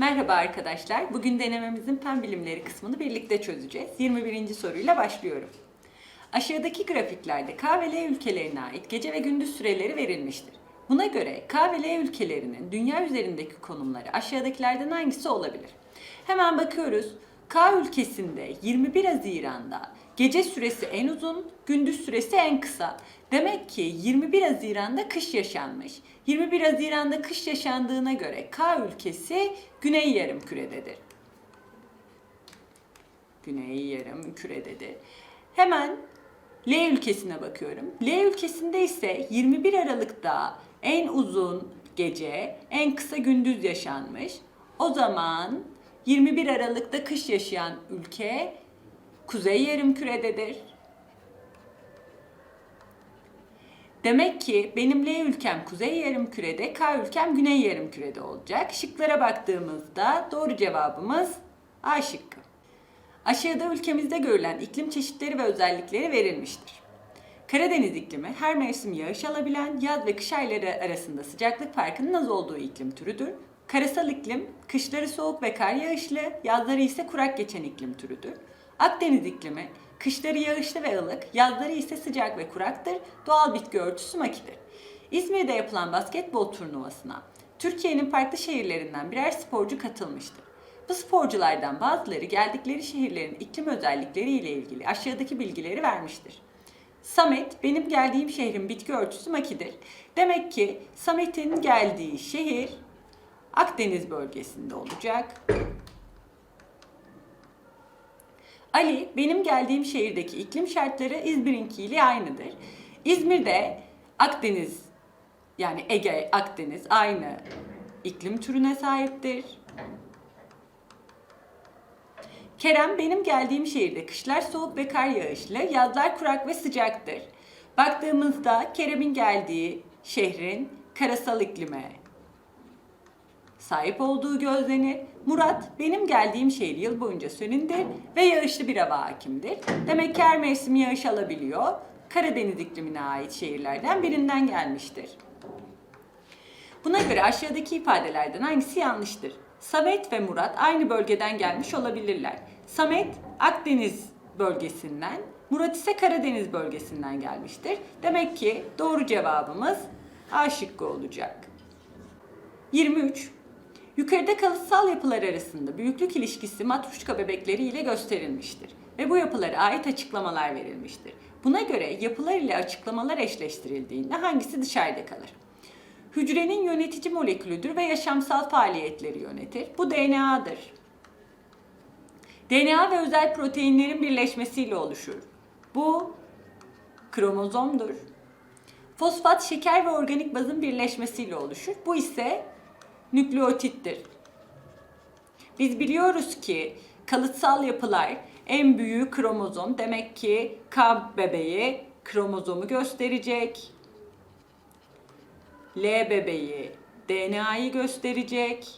Merhaba arkadaşlar. Bugün denememizin fen bilimleri kısmını birlikte çözeceğiz. 21. soruyla başlıyorum. Aşağıdaki grafiklerde K ve L ülkelerine ait gece ve gündüz süreleri verilmiştir. Buna göre K ve L ülkelerinin dünya üzerindeki konumları aşağıdakilerden hangisi olabilir? Hemen bakıyoruz. K ülkesinde 21 Haziran'da gece süresi en uzun, gündüz süresi en kısa. Demek ki 21 Haziran'da kış yaşanmış. 21 Haziran'da kış yaşandığına göre K ülkesi Güney Yarımküre'dedir. Güney Yarımküre'dedir. Hemen L ülkesine bakıyorum. L ülkesinde ise 21 Aralık'ta en uzun gece, en kısa gündüz yaşanmış. O zaman 21 Aralık'ta kış yaşayan ülke Kuzey Yarımküre'dedir. Demek ki benim L ülkem Kuzey Yarımküre'de, K ülkem Güney Yarımküre'de olacak. Şıklara baktığımızda doğru cevabımız A şıkkı. Aşağıda ülkemizde görülen iklim çeşitleri ve özellikleri verilmiştir. Karadeniz iklimi her mevsim yağış alabilen yaz ve kış ayları arasında sıcaklık farkının az olduğu iklim türüdür. Karasal iklim kışları soğuk ve kar yağışlı, yazları ise kurak geçen iklim türüdür. Akdeniz iklimi kışları yağışlı ve ılık, yazları ise sıcak ve kuraktır. Doğal bitki örtüsü makidir. İzmir'de yapılan basketbol turnuvasına Türkiye'nin farklı şehirlerinden birer sporcu katılmıştır. Bu sporculardan bazıları geldikleri şehirlerin iklim özellikleri ile ilgili aşağıdaki bilgileri vermiştir. Samet, benim geldiğim şehrin bitki örtüsü makidir. Demek ki Samet'in geldiği şehir Akdeniz bölgesinde olacak. Ali, benim geldiğim şehirdeki iklim şartları İzmir'inki ile aynıdır. İzmir'de Akdeniz, yani Ege, Akdeniz aynı iklim türüne sahiptir. Kerem benim geldiğim şehirde kışlar soğuk ve kar yağışlı, yazlar kurak ve sıcaktır. Baktığımızda Kerem'in geldiği şehrin karasal iklime sahip olduğu gözlenir. Murat benim geldiğim şehir yıl boyunca serindir ve yağışlı bir hava hakimdir. Demek ki her mevsim yağış alabiliyor. Karadeniz iklimine ait şehirlerden birinden gelmiştir. Buna göre aşağıdaki ifadelerden hangisi yanlıştır? Samet ve Murat aynı bölgeden gelmiş olabilirler. Samet Akdeniz bölgesinden, Murat ise Karadeniz bölgesinden gelmiştir. Demek ki doğru cevabımız A şıkkı olacak. 23. Yukarıda kalıtsal yapılar arasında büyüklük ilişkisi matruşka bebekleri ile gösterilmiştir ve bu yapılara ait açıklamalar verilmiştir. Buna göre yapılar ile açıklamalar eşleştirildiğinde hangisi dışarıda kalır? Hücrenin yönetici molekülüdür ve yaşamsal faaliyetleri yönetir. Bu DNA'dır. DNA ve özel proteinlerin birleşmesiyle oluşur. Bu kromozomdur. Fosfat şeker ve organik bazın birleşmesiyle oluşur. Bu ise nükleotittir. Biz biliyoruz ki kalıtsal yapılar en büyüğü kromozom. Demek ki K bebeği kromozomu gösterecek. L bebeği DNA'yı gösterecek.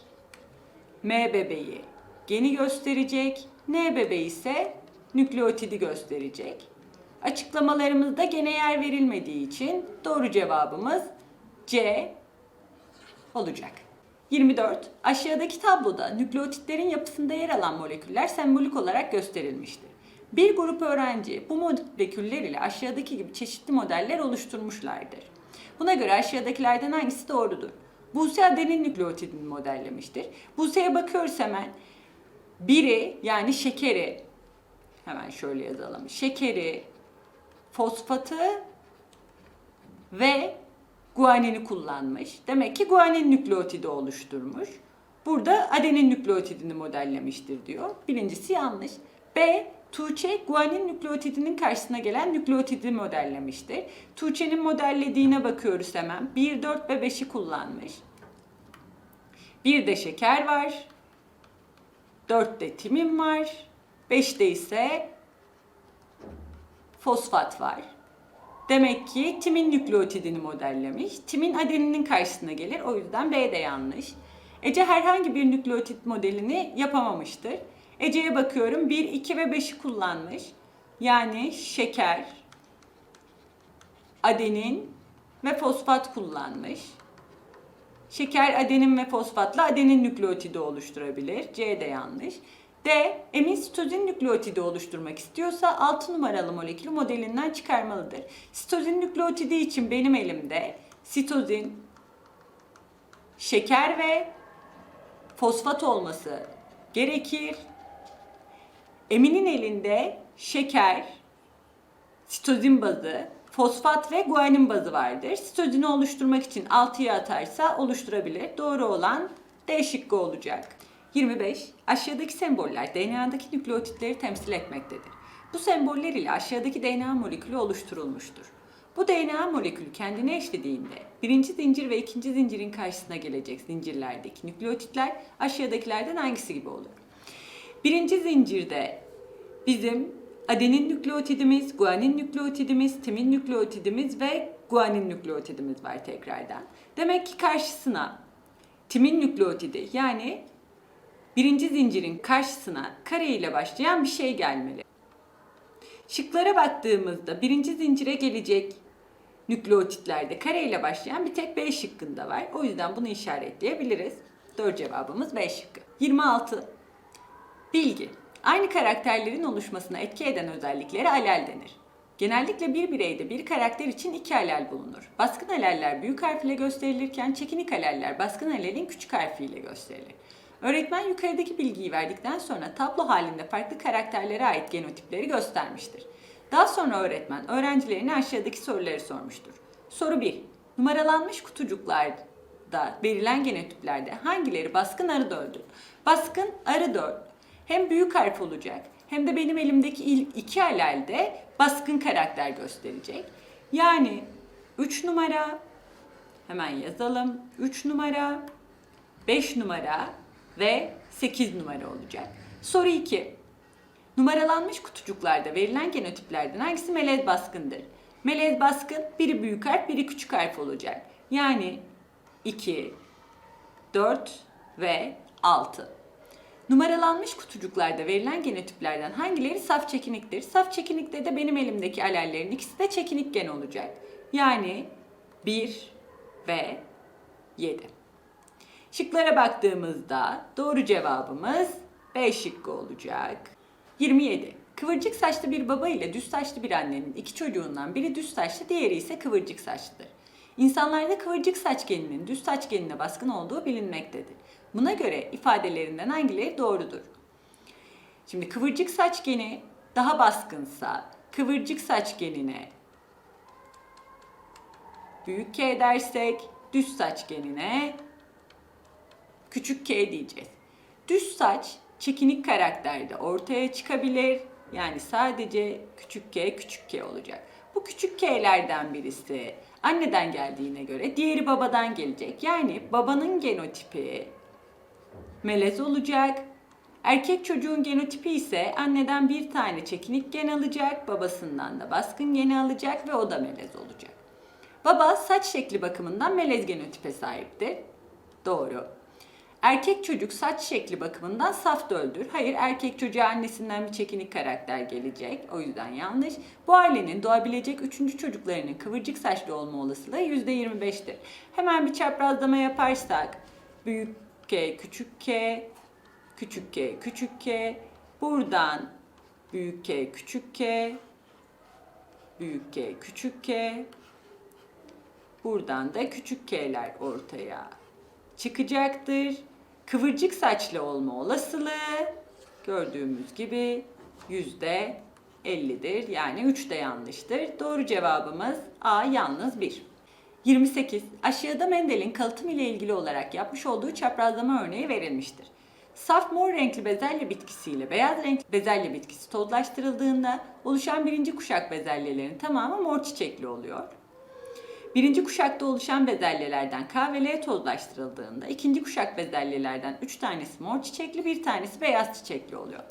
M bebeği geni gösterecek. N bebeği ise nükleotidi gösterecek. Açıklamalarımızda gene yer verilmediği için doğru cevabımız C olacak. 24. Aşağıdaki tabloda nükleotitlerin yapısında yer alan moleküller sembolik olarak gösterilmiştir. Bir grup öğrenci bu moleküller ile aşağıdaki gibi çeşitli modeller oluşturmuşlardır. Buna göre aşağıdakilerden hangisi doğrudur? Buse adenin nükleotidini modellemiştir. Buse'ye bakıyoruz hemen. Biri yani şekeri, hemen şöyle yazalım. Şekeri, fosfatı ve guanini kullanmış. Demek ki guanin nükleotidi oluşturmuş. Burada adenin nükleotidini modellemiştir diyor. Birincisi yanlış. B. Tuğçe guanin nükleotidinin karşısına gelen nükleotidi modellemiştir. Tuğçe'nin modellediğine bakıyoruz hemen. 1, 4 ve 5'i kullanmış. Bir de şeker var. 4'te timin var. 5'te ise fosfat var. Demek ki timin nükleotidini modellemiş. Timin adeninin karşısına gelir. O yüzden B de yanlış. Ece herhangi bir nükleotit modelini yapamamıştır. Ece'ye bakıyorum 1, 2 ve 5'i kullanmış. Yani şeker, adenin ve fosfat kullanmış. Şeker adenin ve fosfatla adenin nükleotidi oluşturabilir. C de yanlış. D. Emin sitozin nükleotidi oluşturmak istiyorsa 6 numaralı molekülü modelinden çıkarmalıdır. Sitozin nükleotidi için benim elimde sitozin, şeker ve fosfat olması gerekir. Emin'in elinde şeker, sitozin bazı, fosfat ve guanin bazı vardır. Sitozini oluşturmak için 6'ya atarsa oluşturabilir. Doğru olan D şıkkı olacak. 25. Aşağıdaki semboller DNA'daki nükleotitleri temsil etmektedir. Bu semboller ile aşağıdaki DNA molekülü oluşturulmuştur. Bu DNA molekülü kendine eşlediğinde birinci zincir ve ikinci zincirin karşısına gelecek zincirlerdeki nükleotitler aşağıdakilerden hangisi gibi olur? Birinci zincirde bizim adenin nükleotidimiz, guanin nükleotidimiz, timin nükleotidimiz ve guanin nükleotidimiz var tekrardan. Demek ki karşısına timin nükleotidi yani birinci zincirin karşısına kare ile başlayan bir şey gelmeli. Şıklara baktığımızda birinci zincire gelecek nükleotitlerde kare ile başlayan bir tek B şıkkında var. O yüzden bunu işaretleyebiliriz. Doğru cevabımız B şıkkı. 26. Bilgi. Aynı karakterlerin oluşmasına etki eden özelliklere alel denir. Genellikle bir bireyde bir karakter için iki alel bulunur. Baskın aleller büyük harf ile gösterilirken çekinik aleller baskın alelin küçük harfiyle gösterilir. Öğretmen yukarıdaki bilgiyi verdikten sonra tablo halinde farklı karakterlere ait genotipleri göstermiştir. Daha sonra öğretmen öğrencilerine aşağıdaki soruları sormuştur. Soru 1. Numaralanmış kutucuklarda verilen genotiplerde hangileri baskın arı döldür? Baskın arı döl hem büyük harf olacak hem de benim elimdeki iki alelde baskın karakter gösterecek. Yani 3 numara hemen yazalım. 3 numara, 5 numara ve 8 numara olacak. Soru 2. Numaralanmış kutucuklarda verilen genotiplerden hangisi melez baskındır? Melez baskın biri büyük harf, biri küçük harf olacak. Yani 2, 4 ve 6. Numaralanmış kutucuklarda verilen genotiplerden hangileri saf çekiniktir? Saf çekinikte de benim elimdeki alellerin ikisi de çekinik gen olacak. Yani 1 ve 7. Şıklara baktığımızda doğru cevabımız B şıkkı olacak. 27. Kıvırcık saçlı bir baba ile düz saçlı bir annenin iki çocuğundan biri düz saçlı, diğeri ise kıvırcık saçlıdır. İnsanlarda kıvırcık saç geninin düz saç genine baskın olduğu bilinmektedir. Buna göre ifadelerinden hangileri doğrudur? Şimdi kıvırcık saç geni daha baskınsa kıvırcık saç genine büyük K dersek düz saç genine küçük K diyeceğiz. Düz saç çekinik karakterde ortaya çıkabilir. Yani sadece küçük K küçük K olacak. Bu küçük K'lerden birisi anneden geldiğine göre diğeri babadan gelecek. Yani babanın genotipi melez olacak. Erkek çocuğun genotipi ise anneden bir tane çekinik gen alacak, babasından da baskın geni alacak ve o da melez olacak. Baba saç şekli bakımından melez genotipe sahiptir. Doğru. Erkek çocuk saç şekli bakımından saf döldür. Hayır erkek çocuğa annesinden bir çekinik karakter gelecek. O yüzden yanlış. Bu ailenin doğabilecek üçüncü çocuklarının kıvırcık saçlı olma olasılığı %25'tir. Hemen bir çaprazlama yaparsak büyük K, küçük K, küçük K, küçük K. Buradan büyük K, küçük K, büyük K, küçük K. Buradan da küçük K'ler ortaya çıkacaktır. Kıvırcık saçlı olma olasılığı gördüğümüz gibi yüzde 50'dir. Yani 3 de yanlıştır. Doğru cevabımız A yalnız 1. 28. Aşağıda Mendel'in kalıtım ile ilgili olarak yapmış olduğu çaprazlama örneği verilmiştir. Saf mor renkli bezelye bitkisiyle beyaz renkli bezelye bitkisi tozlaştırıldığında oluşan birinci kuşak bezelyelerin tamamı mor çiçekli oluyor. Birinci kuşakta oluşan bezelyelerden K ve L tozlaştırıldığında ikinci kuşak bezelyelerden 3 tanesi mor çiçekli, bir tanesi beyaz çiçekli oluyor.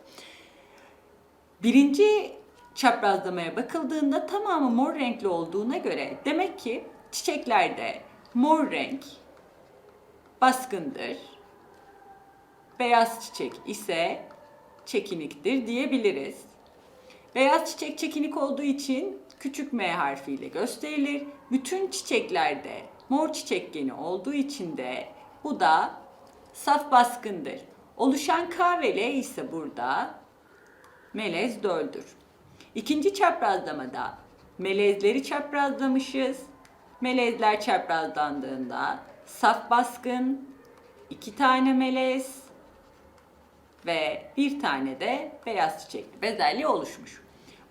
Birinci çaprazlamaya bakıldığında tamamı mor renkli olduğuna göre demek ki çiçeklerde mor renk baskındır. Beyaz çiçek ise çekiniktir diyebiliriz. Beyaz çiçek çekinik olduğu için küçük M harfiyle gösterilir. Bütün çiçeklerde mor çiçek geni olduğu için de bu da saf baskındır. Oluşan K ve L ise burada melez döldür. İkinci çaprazlamada melezleri çaprazlamışız. Melezler çaprazlandığında saf baskın, iki tane melez ve bir tane de beyaz çiçekli bezelye oluşmuş.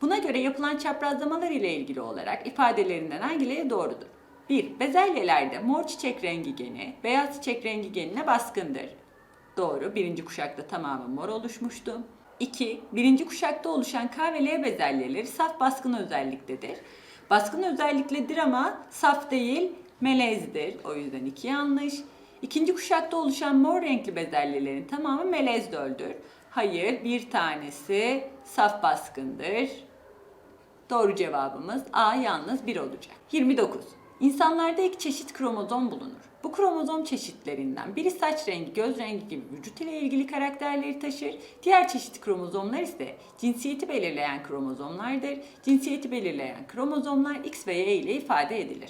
Buna göre yapılan çaprazlamalar ile ilgili olarak ifadelerinden hangileri doğrudur? 1. Bezelyelerde mor çiçek rengi geni, beyaz çiçek rengi genine baskındır. Doğru. Birinci kuşakta tamamen mor oluşmuştu. 2. Birinci kuşakta oluşan K ve L bezelyeleri saf baskın özelliktedir. Baskın özelliklidir ama saf değil, melezdir. O yüzden iki yanlış. İkinci kuşakta oluşan mor renkli bezelyelerin tamamı melez döldür. Hayır, bir tanesi saf baskındır. Doğru cevabımız A yalnız 1 olacak. 29. İnsanlarda iki çeşit kromozom bulunur. Bu kromozom çeşitlerinden biri saç rengi, göz rengi gibi vücut ile ilgili karakterleri taşır. Diğer çeşit kromozomlar ise cinsiyeti belirleyen kromozomlardır. Cinsiyeti belirleyen kromozomlar X ve Y ile ifade edilir.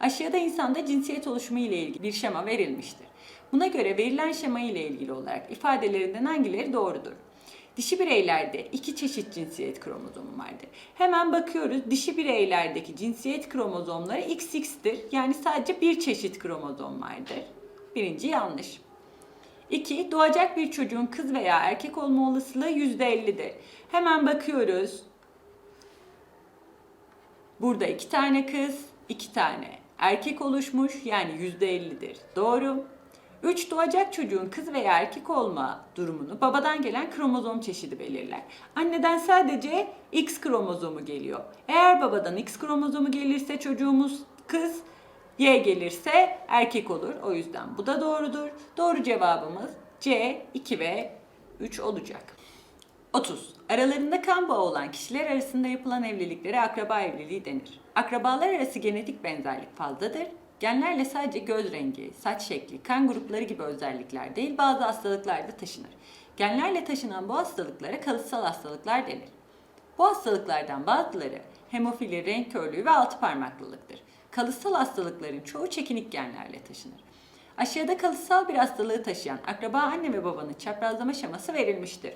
Aşağıda insanda cinsiyet oluşumu ile ilgili bir şema verilmiştir. Buna göre verilen şema ile ilgili olarak ifadelerinden hangileri doğrudur? Dişi bireylerde iki çeşit cinsiyet kromozomu vardır. Hemen bakıyoruz dişi bireylerdeki cinsiyet kromozomları XX'tir. Yani sadece bir çeşit kromozom vardır. Birinci yanlış. 2. Doğacak bir çocuğun kız veya erkek olma olasılığı %50'dir. Hemen bakıyoruz. Burada iki tane kız, iki tane erkek oluşmuş yani %50'dir. Doğru. 3 doğacak çocuğun kız veya erkek olma durumunu babadan gelen kromozom çeşidi belirler. Anneden sadece X kromozomu geliyor. Eğer babadan X kromozomu gelirse çocuğumuz kız, Y gelirse erkek olur. O yüzden bu da doğrudur. Doğru cevabımız C 2 ve 3 olacak. 30. Aralarında kan bağı olan kişiler arasında yapılan evliliklere akraba evliliği denir. Akrabalar arası genetik benzerlik fazladır. Genlerle sadece göz rengi, saç şekli, kan grupları gibi özellikler değil bazı hastalıklar da taşınır. Genlerle taşınan bu hastalıklara kalıtsal hastalıklar denir. Bu hastalıklardan bazıları hemofili, renk körlüğü ve altı parmaklılıktır. Kalıtsal hastalıkların çoğu çekinik genlerle taşınır. Aşağıda kalıtsal bir hastalığı taşıyan akraba anne ve babanın çaprazlama şeması verilmiştir.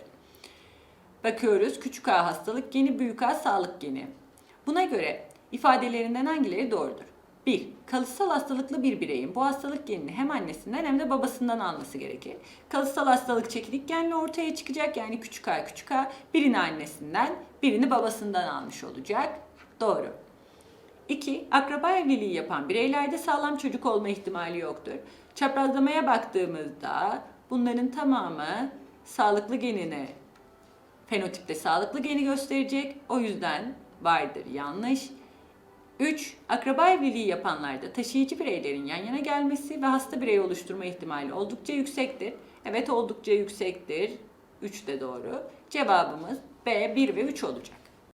Bakıyoruz küçük A hastalık geni, büyük A sağlık geni. Buna göre ifadelerinden hangileri doğrudur? 1. Kalıtsal hastalıklı bir bireyin bu hastalık genini hem annesinden hem de babasından alması gerekir. Kalıtsal hastalık çekinik genle ortaya çıkacak yani küçük a küçük a birini annesinden birini babasından almış olacak. Doğru. 2. Akraba evliliği yapan bireylerde sağlam çocuk olma ihtimali yoktur. Çaprazlamaya baktığımızda bunların tamamı sağlıklı genini fenotipte sağlıklı geni gösterecek. O yüzden vardır yanlış. 3. Akraba evliliği yapanlarda taşıyıcı bireylerin yan yana gelmesi ve hasta birey oluşturma ihtimali oldukça yüksektir. Evet oldukça yüksektir. 3 de doğru. Cevabımız B 1 ve 3 olacak.